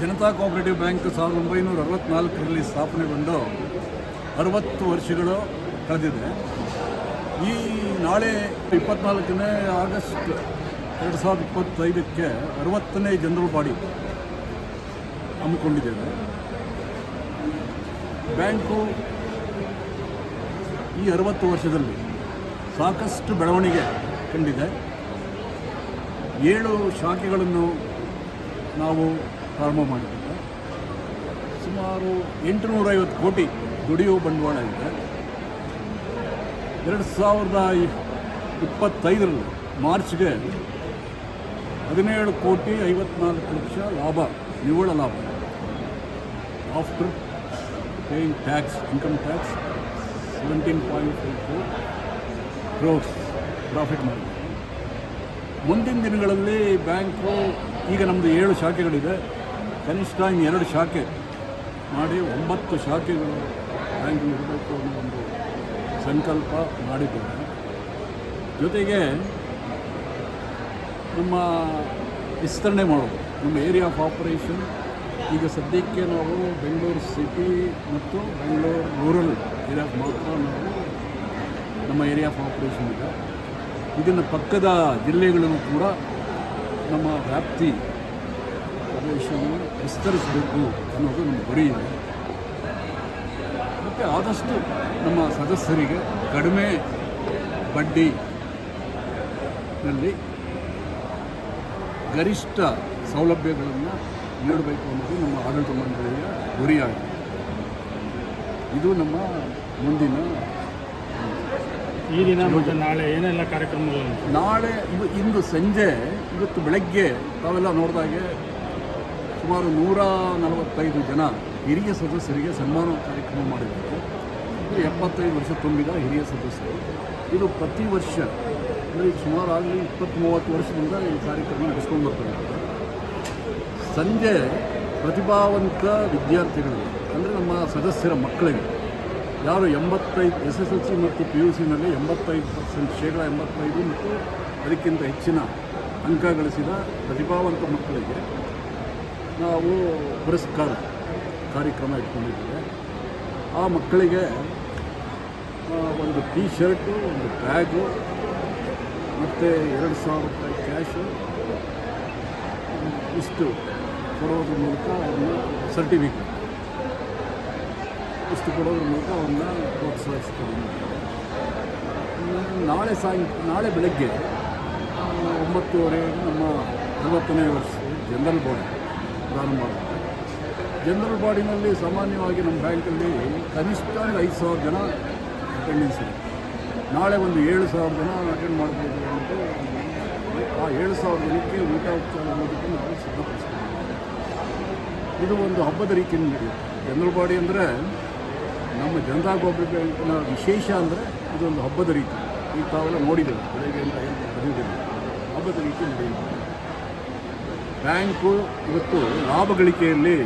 Janata cooperative bank ಸಾವಿರದ ಒಂಬೈನೂರ ಅರವತ್ತ್ನಾಲ್ಕರಲ್ಲಿ ಸ್ಥಾಪನೆಗೊಂಡು ಅರವತ್ತು ವರ್ಷಗಳು ಕಳೆದಿದೆ. ಈ ನಾಳೆ ಇಪ್ಪತ್ನಾಲ್ಕನೇ ಆಗಸ್ಟ್ ಎರಡು ಸಾವಿರದ ಇಪ್ಪತ್ತೈದಕ್ಕೆ ಅರವತ್ತನೇ ಜನರಲ್ ಬಾಡಿ ಹಮ್ಮಿಕೊಂಡಿದ್ದೇವೆ. ಬ್ಯಾಂಕು ಈ ಅರವತ್ತು ವರ್ಷದಲ್ಲಿ ಸಾಕಷ್ಟು ಬೆಳವಣಿಗೆ ಕಂಡಿದೆ. ಏಳು ಶಾಖೆಗಳನ್ನು ನಾವು ಪ್ರಾರಂಭ ಮಾಡಿದ್ದಾರೆ. ಸುಮಾರು ಎಂಟುನೂರೈವತ್ತು ಕೋಟಿ ದುಡಿಯುವ ಬಂಡವಾಳ ಇದೆ. ಎರಡು ಸಾವಿರದ ಇಪ್ಪತ್ತೈದರಲ್ಲಿ ಮಾರ್ಚ್ಗೆ ಹದಿನೇಳು ಕೋಟಿ ಐವತ್ನಾಲ್ಕು ಲಕ್ಷ ಲಾಭ, ನಿವ್ವಳ ಲಾಭ. After paying tax, income tax seventeen point five four crores profit ಮಾಡಿದೆ ಮುಂದಿನ ದಿನಗಳಲ್ಲಿ ಬ್ಯಾಂಕು, ಈಗ ನಮ್ಮದು ಏಳು ಶಾಖೆಗಳಿದೆ. ಕನಿಷ್ಠ ಎರಡು ಶಾಖೆ ಮಾಡಿ ಒಂಬತ್ತು ಶಾಖೆಗಳು ಬ್ಯಾಂಕ್ ಇರಬೇಕು ಅನ್ನೋ ಒಂದು ಸಂಕಲ್ಪ ಮಾಡಿದ್ದೇವೆ ಜೊತೆಗೆ ನಮ್ಮ ವಿಸ್ತರಣೆ ಮಾಡೋದು, ನಮ್ಮ ಏರಿಯಾ ಆಫ್ ಆಪರೇಷನ್ ಈಗ ಸದ್ಯಕ್ಕೆ ನಾವು ಬೆಂಗಳೂರು ಸಿಟಿ ಮತ್ತು ಬೆಂಗಳೂರು ರೂರಲ್ ಏರಿಯಾಗೆ ಮಾತ್ರ ನಾವು ನಮ್ಮ ಏರಿಯಾ ಆಫ್ ಆಪರೇಷನ್ ಇದೆ. ಇದನ್ನು ಪಕ್ಕದ ಜಿಲ್ಲೆಗಳನ್ನು ಕೂಡ ನಮ್ಮ ವ್ಯಾಪ್ತಿ ಪ್ರದೇಶವನ್ನು ವಿಸ್ತರಿಸಬೇಕು ಅನ್ನೋದು ನಮ್ಮ ಗುರಿ ಇದೆ. ಮತ್ತು ಆದಷ್ಟು ನಮ್ಮ ಸದಸ್ಯರಿಗೆ ಕಡಿಮೆ ಬಡ್ಡಿನಲ್ಲಿ ಗರಿಷ್ಠ ಸೌಲಭ್ಯಗಳನ್ನು ನೀಡಬೇಕು ಅನ್ನೋದು ನಮ್ಮ ಆಡಳಿತ ಮಂಡಳಿಯ ಗುರಿಯಾಗಿದೆ. ಇದು ನಮ್ಮ ಮುಂದಿನ ಈ ದಿನ ಮತ್ತು ನಾಳೆ ಏನೆಲ್ಲ ಕಾರ್ಯಕ್ರಮಗಳು? ನಾಳೆ ಇವ ಇಂದು ಸಂಜೆ ಇವತ್ತು ಬೆಳಗ್ಗೆ ತಾವೆಲ್ಲ ನೋಡಿದಾಗೆ ಸುಮಾರು ನೂರ ನಲವತ್ತೈದು ಜನ ಹಿರಿಯ ಸದಸ್ಯರಿಗೆ ಸನ್ಮಾನ ಕಾರ್ಯಕ್ರಮ ಮಾಡಿದ್ದಾರೆ. ಇದು ಎಪ್ಪತ್ತೈದು ವರ್ಷ ತುಂಬಿದ ಹಿರಿಯ ಸದಸ್ಯರು. ಇದು ಪ್ರತಿ ವರ್ಷ ಅಂದರೆ ಈಗ ಸುಮಾರು ಆಗಲಿ ಇಪ್ಪತ್ತು ಮೂವತ್ತು ವರ್ಷದಿಂದ ಈ ಕಾರ್ಯಕ್ರಮ ನಡೆಸ್ಕೊಂಡು ಬರ್ತಾರೆ. ಸಂಜೆ ಪ್ರತಿಭಾವಂತ ವಿದ್ಯಾರ್ಥಿಗಳು, ಅಂದರೆ ನಮ್ಮ ಸದಸ್ಯರ ಮಕ್ಕಳಿಗೆ, ಯಾರು ಎಂಬತ್ತೈದು ಎಸ್ ಎಸ್ ಎಲ್ ಸಿ ಮತ್ತು ಪಿ ಯು ಸಿನಲ್ಲಿ ಎಂಬತ್ತೈದು ಪರ್ಸೆಂಟ್ ಶೇಕಡ ಎಂಬತ್ತೈದು ಮತ್ತು ಅದಕ್ಕಿಂತ ಹೆಚ್ಚಿನ ಅಂಕ ಗಳಿಸಿದ ಪ್ರತಿಭಾವಂತ ಮಕ್ಕಳಿಗೆ ನಾವು ಪುರಸ್ಕಾರ ಕಾರ್ಯಕ್ರಮ ಇಟ್ಕೊಂಡಿದ್ದೇವೆ. ಆ ಮಕ್ಕಳಿಗೆ ಒಂದು ಟೀ ಶರ್ಟು ಒಂದು ಬ್ಯಾಗು ಮತ್ತು ಎರಡು ಸಾವಿರ ರೂಪಾಯಿ ಕ್ಯಾಶು ಇಷ್ಟು ಕೊಡೋದ್ರ ಮೂಲಕ ಅವ್ರನ್ನ ಸರ್ಟಿಫಿಕೇಟ್ ಇಷ್ಟು ಕೊಡೋದ್ರ ಮೂಲಕ ಅವ್ರನ್ನ ಪ್ರೋತ್ಸಾಹಿಸ್ತಾರೆ ಇನ್ನು ನಾಳೆ ಸಾಯಂ, ನಾಳೆ ಬೆಳಗ್ಗೆ ಒಂಬತ್ತುವರೆಗೆ ನಮ್ಮ ನಲವತ್ತನೇ ವರ್ಷ ಜನರಲ್ ಬಾಡಿ ಪ್ರಾರಂಭ ಆಗುತ್ತೆ. ಜನರಲ್ ಬಾಡಿನಲ್ಲಿ ಸಾಮಾನ್ಯವಾಗಿ ನಮ್ಮ ಬ್ಯಾಂಕಲ್ಲಿ ಕನಿಷ್ಠ ಐದು ಸಾವಿರ ಜನ ಅಟೆಂಡೆನ್ಸ್ ಇದೆ. ನಾಳೆ ಒಂದು ಏಳು ಸಾವಿರ ಜನ ಅಟೆಂಡ್ ಮಾಡ್ಬೋದು ಅಂತ ಆ ಏಳು ಸಾವಿರ ಜನಕ್ಕೆ ಊಟ ಉಪಚಾರ ಅನ್ನೋದಕ್ಕೆ ನಾವು ಸಿದ್ಧಪಡಿಸ್ತೀವಿ. ಇದು ಒಂದು ಹಬ್ಬದ ರೀತಿಯಲ್ಲಿ ನಡೆಯುತ್ತೆ. ಜನರಲ್ ಬಾಡಿ ಅಂದರೆ ನಮ್ಮ ಜನತಾ ಗೊಬ್ಬರ ಬ್ಯಾಂಕಿನ ವಿಶೇಷ ಅಂದರೆ ಇದೊಂದು ಹಬ್ಬದ ರೀತಿ. ಈಗ ತಾವೆಲ್ಲ ನೋಡಿದ್ದೇವೆ ಬೆಳಗ್ಗೆಯಿಂದ ಏನು ಹಬ್ಬದ ರೀತಿ ನಡೆಯುತ್ತೆ. ಬ್ಯಾಂಕು ಇವತ್ತು ಲಾಭ ಗಳಿಕೆಯಲ್ಲಿ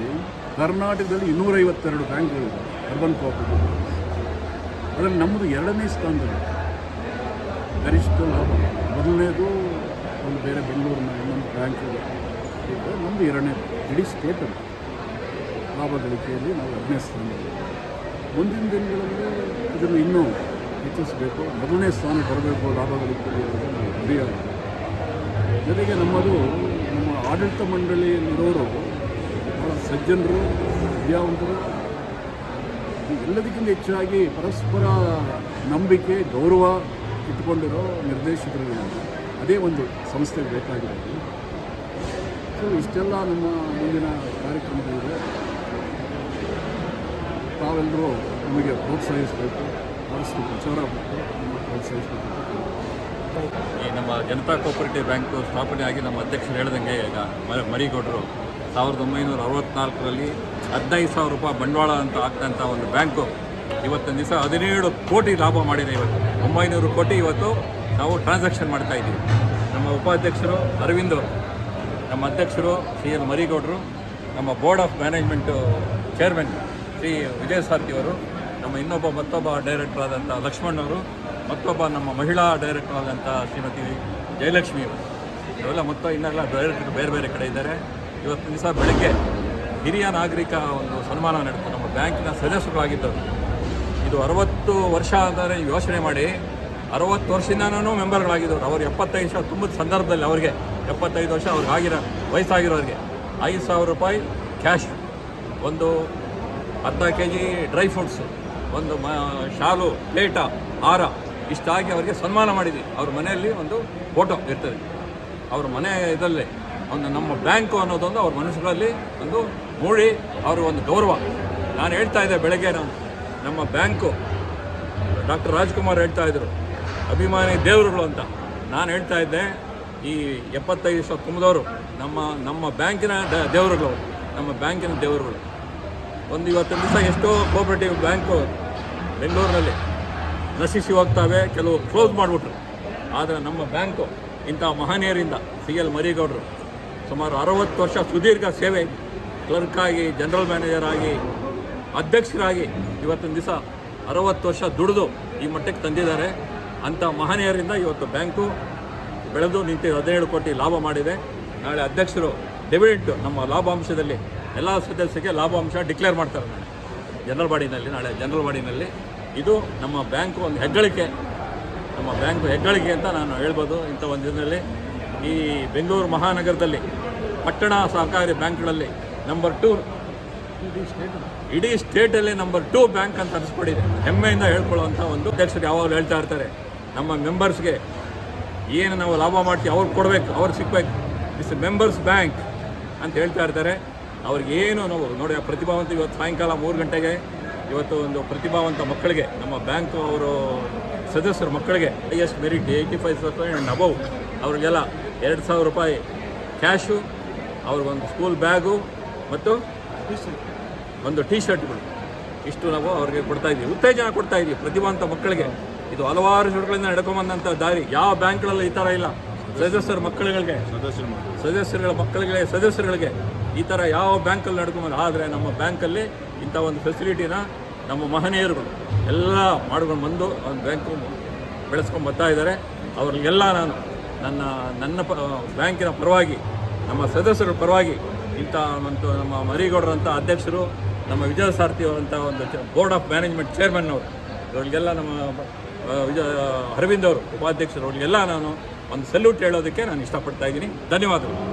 ಕರ್ನಾಟಕದಲ್ಲಿ ಇನ್ನೂರೈವತ್ತೆರಡು ಬ್ಯಾಂಕ್ಗಳಿವೆ ಅರ್ಬನ್ ಕೋಪರೇಟಿವ್ ಅದರಲ್ಲಿ ನಮ್ಮದು ಎರಡನೇ ಸ್ಥಾನದಲ್ಲಿ ಗರಿಷ್ಠ ಲಾಭ. ಮೊದಲನೇದು ಒಂದು ಬೇರೆ ಬೆಂಗಳೂರಿನ ಇನ್ನೊಂದು ಬ್ಯಾಂಕ್ ನಮ್ಮದು ಎರಡನೇ, ಇಡೀ ಸ್ಟೇಟಲ್ಲಿ ಲಾಭ ಗಳಿಕೆಯಲ್ಲಿ ನಾವು ಎರಡನೇ ಸ್ಥಾನದಲ್ಲಿ. ಮುಂದಿನ ದಿನಗಳಲ್ಲಿ ಇದನ್ನು ಇನ್ನೂ ಹೆಚ್ಚಿಸಬೇಕು. ಮೊದಲನೇ ಸ್ಥಾನ ಬರಬೇಕು ಲಾಭ ಗಳಿಕೆಯಲ್ಲಿ ಅನ್ನೋದು ನಾವು ಜೊತೆಗೆ ನಮ್ಮದು ನಮ್ಮ ಆಡಳಿತ ಮಂಡಳಿಯಲ್ಲಿರೋರು ಭಾಳ ಸಜ್ಜನರು, ವಿದ್ಯಾವಂತರು, ಎಲ್ಲದಕ್ಕಿಂತ ಹೆಚ್ಚಾಗಿ ಪರಸ್ಪರ ನಂಬಿಕೆ, ಗೌರವ ಇಟ್ಕೊಂಡಿರೋ ನಿರ್ದೇಶಕರು ಅದೇ ಒಂದು ಸಂಸ್ಥೆಗೆ ಬೇಕಾಗಿರೋದು. ಸೊ ಇಷ್ಟೆಲ್ಲ ನಮ್ಮ ಮುಂದಿನ ಕಾರ್ಯಕ್ರಮಗಳಿದೆ ತಾವೆಲ್ಲರೂ ನಮಗೆ ಪ್ರೋತ್ಸಾಹಿಸಬೇಕು. ಆದಷ್ಟು ಪ್ರಚಾರ ಬೇಕು ನಮಗೆ ಪ್ರೋತ್ಸಾಹಿಸಬೇಕು. ಈ ನಮ್ಮ ಜನತಾ ಕೋಪರೇಟಿವ್ ಬ್ಯಾಂಕು ಸ್ಥಾಪನೆ ಆಗಿ ನಮ್ಮ ಅಧ್ಯಕ್ಷರು ಹೇಳ್ದಂಗೆ ಈಗ ಮರಿ ಮರಿಗೌಡರು ಸಾವಿರದ ಒಂಬೈನೂರ ಅರವತ್ನಾಲ್ಕರಲ್ಲಿ ಹದಿನೈದು ಸಾವಿರ ರೂಪಾಯಿ ಬಂಡವಾಳ ಅಂತ ಆಗ್ತಂಥ ಒಂದು ಬ್ಯಾಂಕು ಇವತ್ತಿನ ದಿವಸ ಹದಿನೇಳು ಕೋಟಿ ಲಾಭ ಮಾಡಿದೆ ಇವತ್ತು. ಒಂಬೈನೂರು ಕೋಟಿ ಇವತ್ತು ನಾವು ಟ್ರಾನ್ಸಾಕ್ಷನ್ ಮಾಡ್ತಾ ಇದ್ದೀವಿ. ನಮ್ಮ ಉಪಾಧ್ಯಕ್ಷರು ಅರವಿಂದ್ ನಮ್ಮ ಅಧ್ಯಕ್ಷರು ಶ್ರೀ ಎಲ್ ಮರಿಗೌಡರು, ನಮ್ಮ board of management chairman Shri Vijaya Sarthi ಅವರು ನಮ್ಮ ಇನ್ನೊಬ್ಬ ಮತ್ತೊಬ್ಬ ಡೈರೆಕ್ಟರ್ ಆದಂಥ ಲಕ್ಷ್ಮಣ್ ಅವರು ಮತ್ತೊಬ್ಬ ನಮ್ಮ ಮಹಿಳಾ ಡೈರೆಕ್ಟರ್ ಆದಂಥ ಶ್ರೀಮತಿ ಜಯಲಕ್ಷ್ಮಿ ಅವರು. ಇವೆಲ್ಲ ಮೊತ್ತ ಇನ್ನೆಲ್ಲ ಡೈರೆಕ್ಟರ್ ಬೇರೆ ಬೇರೆ ಕಡೆ ಇದ್ದಾರೆ. ಇವತ್ತು ದಿವಸ ಬೆಳಗ್ಗೆ ಹಿರಿಯ ನಾಗರಿಕ ಒಂದು ಸನ್ಮಾನ ನಡೆತು ನಮ್ಮ ಬ್ಯಾಂಕಿನ ಸದಸ್ಯರಾಗಿದ್ದರು ಇದು ಅರವತ್ತು ವರ್ಷ ಆದರೆ ಯೋಚನೆ ಮಾಡಿ ಅರವತ್ತು ವರ್ಷದಿಂದನೂ ಮೆಂಬರ್ಗಳಾಗಿದ್ದವರು ಅವರು ಎಪ್ಪತ್ತೈದು ವರ್ಷ, ತುಂಬಿದ ಸಂದರ್ಭದಲ್ಲಿ ಅವ್ರಿಗೆ ಎಪ್ಪತ್ತೈದು ವರ್ಷ ಅವ್ರಿಗೆ ಆಗಿರೋ ವಯಸ್ಸಾಗಿರೋರಿಗೆ ಐದು ಸಾವಿರ ರೂಪಾಯಿ ಕ್ಯಾಶ್ ಒಂದು ಅರ್ಧ ಕೆ ಜಿ ಡ್ರೈ ಫ್ರೂಟ್ಸು ಒಂದು ಮ, ಶಾಲು, ಪ್ಲೇಟ, ಹಾರ ಇಷ್ಟಾಗಿ ಅವರಿಗೆ ಸನ್ಮಾನ ಮಾಡಿದ್ವಿ. ಅವ್ರ ಮನೆಯಲ್ಲಿ ಒಂದು ಫೋಟೋ ಇರ್ತದೆ. ಅವ್ರ ಮನೆ ಇದರಲ್ಲಿ ಒಂದು ನಮ್ಮ ಬ್ಯಾಂಕು ಅನ್ನೋದೊಂದು ಅವ್ರ ಮನಸ್ಸುಗಳಲ್ಲಿ ಒಂದು ಮೂಡಿ, ಅವರು ಒಂದು ಗೌರವ. ನಾನು ಹೇಳ್ತಾ ಇದ್ದೆ ಬೆಳಗ್ಗೆ ನಾವು ನಮ್ಮ ಬ್ಯಾಂಕು, ಡಾಕ್ಟರ್ ರಾಜ್ಕುಮಾರ್ ಹೇಳ್ತಾ ಇದ್ರು, ಅಭಿಮಾನಿ ದೇವರುಗಳು ಅಂತ. ನಾನು ಹೇಳ್ತಾ ಇದ್ದೆ, ಈ ಎಪ್ಪತ್ತೈದು ವರ್ಷ ತುಂಬಿದವರು ನಮ್ಮ ನಮ್ಮ ಬ್ಯಾಂಕಿನ ದೇವರುಗಳು, ನಮ್ಮ ಬ್ಯಾಂಕಿನ ದೇವರುಗಳು. ಒಂದು ಇವತ್ತಿನ ದಿವಸ ಎಷ್ಟೋ ಕೋಆಪರೇಟಿವ್ ಬ್ಯಾಂಕು ಬೆಂಗಳೂರಿನಲ್ಲಿ. ನಶಿಸಿ ಹೋಗ್ತವೆ, ಕೆಲವು ಕ್ಲೋಸ್ ಮಾಡಿಬಿಟ್ರು. ಆದರೆ ನಮ್ಮ ಬ್ಯಾಂಕು ಇಂಥ ಮಹನೀಯರಿಂದ ಸಿ ಎಲ್ ಮರಿಗೌಡರು ಸುಮಾರು ಅರವತ್ತು ವರ್ಷ ಸುದೀರ್ಘ ಸೇವೆ ಕ್ಲರ್ಕ್ ಆಗಿ ಜನರಲ್ ಮ್ಯಾನೇಜರ್ ಆಗಿ, ಅಧ್ಯಕ್ಷರಾಗಿ ಇವತ್ತಿನ ದಿವಸ ಅರವತ್ತು ವರ್ಷ ದುಡಿದು ಈ ಮಟ್ಟಕ್ಕೆ ತಂದಿದ್ದಾರೆ. ಅಂಥ ಮಹನೀಯರಿಂದ ಇವತ್ತು ಬ್ಯಾಂಕು ಬೆಳೆದು ನಿಂತು ಹದಿನೇಳು ಕೋಟಿ ಲಾಭ ಮಾಡಿದೆ. ನಾಳೆ ಅಧ್ಯಕ್ಷರು ಡಿವಿಡೆಂಟ್ ನಮ್ಮ ಲಾಭಾಂಶದಲ್ಲಿ ಎಲ್ಲ ಸದಸ್ಯರಿಗೆ ಲಾಭಾಂಶ ಡಿಕ್ಲೇರ್ ಮಾಡ್ತಾರೆ. ನಾಳೆ ಜನರಲ್ ಬಾಡಿನಲ್ಲಿ, ನಾಳೆ ಜನರಲ್ ಬಾಡಿನಲ್ಲಿ ಇದು ನಮ್ಮ ಬ್ಯಾಂಕು ಒಂದು ಹೆಗ್ಗಳಿಕೆ. ನಮ್ಮ ಬ್ಯಾಂಕು ಹೆಗ್ಗಳಿಕೆ ಅಂತ ನಾನು ಹೇಳ್ಬೋದು ಇಂಥ ಒಂದು ದಿನದಲ್ಲಿ. ಈ ಬೆಂಗಳೂರು ಮಹಾನಗರದಲ್ಲಿ ಪಟ್ಟಣ ಸಹಕಾರಿ ಬ್ಯಾಂಕ್ಗಳಲ್ಲಿ ನಂಬರ್ ಟೂ ಇಡೀ ಸ್ಟೇಟಲ್ಲಿ ನಂಬರ್ ಟೂ ಬ್ಯಾಂಕ್ ಅಂತ ಅನಿಸ್ಕೊಂಡಿದೆ ಹೆಮ್ಮೆಯಿಂದ ಹೇಳ್ಕೊಳ್ಳುವಂಥ ಒಂದು ಅಧ್ಯಕ್ಷರು ಯಾವಾಗಲೂ ಹೇಳ್ತಾ ಇರ್ತಾರೆ. ನಮ್ಮ ಮೆಂಬರ್ಸ್ಗೆ ಏನು ನಾವು ಲಾಭ ಮಾಡ್ತೀವಿ ಅವ್ರಿಗೆ ಕೊಡಬೇಕು ಅವ್ರಿಗೆ ಸಿಗ್ಬೇಕು. ಇಸ್ ಮೆಂಬರ್ಸ್ ಬ್ಯಾಂಕ್ ಅಂತ ಹೇಳ್ತಾ ಇರ್ತಾರೆ. ಅವ್ರಿಗೆ ಏನು ನಾವು ನೋಡಿ ಪ್ರತಿಭಾವಂತ ಇವತ್ತು ಸಾಯಂಕಾಲ ಮೂರು ಗಂಟೆಗೆ ಇವತ್ತು ಒಂದು ಪ್ರತಿಭಾವಂತ ಮಕ್ಕಳಿಗೆ ನಮ್ಮ ಬ್ಯಾಂಕು ಅವರು ಸದಸ್ಯರ ಮಕ್ಕಳಿಗೆ highest merit eighty five percent above ಅವ್ರಿಗೆಲ್ಲ ಎರಡು ಸಾವಿರ ರೂಪಾಯಿ ಕ್ಯಾಶು ಅವ್ರಿಗೊಂದು ಸ್ಕೂಲ್ ಬ್ಯಾಗು ಮತ್ತು ಒಂದು ಟೀ ಶರ್ಟ್ಗಳು ಇಷ್ಟು ನಾವು ಅವ್ರಿಗೆ ಕೊಡ್ತಾ ಇದ್ದೀವಿ. ಉತ್ತೇಜನ ಕೊಡ್ತಾ ಇದ್ದೀವಿ ಪ್ರತಿಭಾವಂತ ಮಕ್ಕಳಿಗೆ. ಇದು ಹಲವಾರು ಶರ್ಟ್ಗಳಿಂದ ನಡ್ಕೊಂಬಂದಂಥ ದಾರಿ. ಯಾವ ಬ್ಯಾಂಕ್ಗಳಲ್ಲಿ ಈ ಥರ ಇಲ್ಲ. ಸದಸ್ಯರ ಮಕ್ಕಳುಗಳಿಗೆ ಸದಸ್ಯರುಗಳ ಮಕ್ಕಳಿಗೆ ಸದಸ್ಯರುಗಳಿಗೆ ಈ ಥರ ಯಾವ ಬ್ಯಾಂಕಲ್ಲಿ ನಡ್ಕೊಂಬಂದು ಆದರೆ ನಮ್ಮ ಬ್ಯಾಂಕಲ್ಲಿ ಇಂಥ ಒಂದು ಫೆಸಿಲಿಟಿನ ನಮ್ಮ ಮಹನೀಯರುಗಳು ಎಲ್ಲ ಮಾಡ್ಕೊಂಡು ಬಂದು ಒಂದು ಬ್ಯಾಂಕು ಬೆಳೆಸ್ಕೊಂಡು ಬರ್ತಾ ಇದ್ದಾರೆ. ಅವ್ರಿಗೆಲ್ಲ ನಾನು ನನ್ನ ನನ್ನ ಪ ಬ್ಯಾಂಕಿನ ಪರವಾಗಿ, ನಮ್ಮ ಸದಸ್ಯರ ಪರವಾಗಿ ಇಂಥ ಒಂದು ನಮ್ಮ ಮರಿಗೌಡರಂಥ ಅಧ್ಯಕ್ಷರು, ನಮ್ಮ ವಿಜಯ ಸಾರಥಿ ಅವರಂಥ ಒಂದು ಬೋರ್ಡ್ ಆಫ್ ಮ್ಯಾನೇಜ್ಮೆಂಟ್ ಚೇರ್ಮನ್ ಅವರು, ಇವರಿಗೆಲ್ಲ ನಮ್ಮ ವಿಜಯ, ಅರವಿಂದ್ ಅವರು, ಉಪಾಧ್ಯಕ್ಷರು, ಅವರಿಗೆಲ್ಲ ನಾನು ಒಂದು ಸಲ್ಯೂಟ್ ಹೇಳೋದಕ್ಕೆ ನಾನು ಇಷ್ಟಪಡ್ತಾ ಇದ್ದೀನಿ. ಧನ್ಯವಾದಗಳು.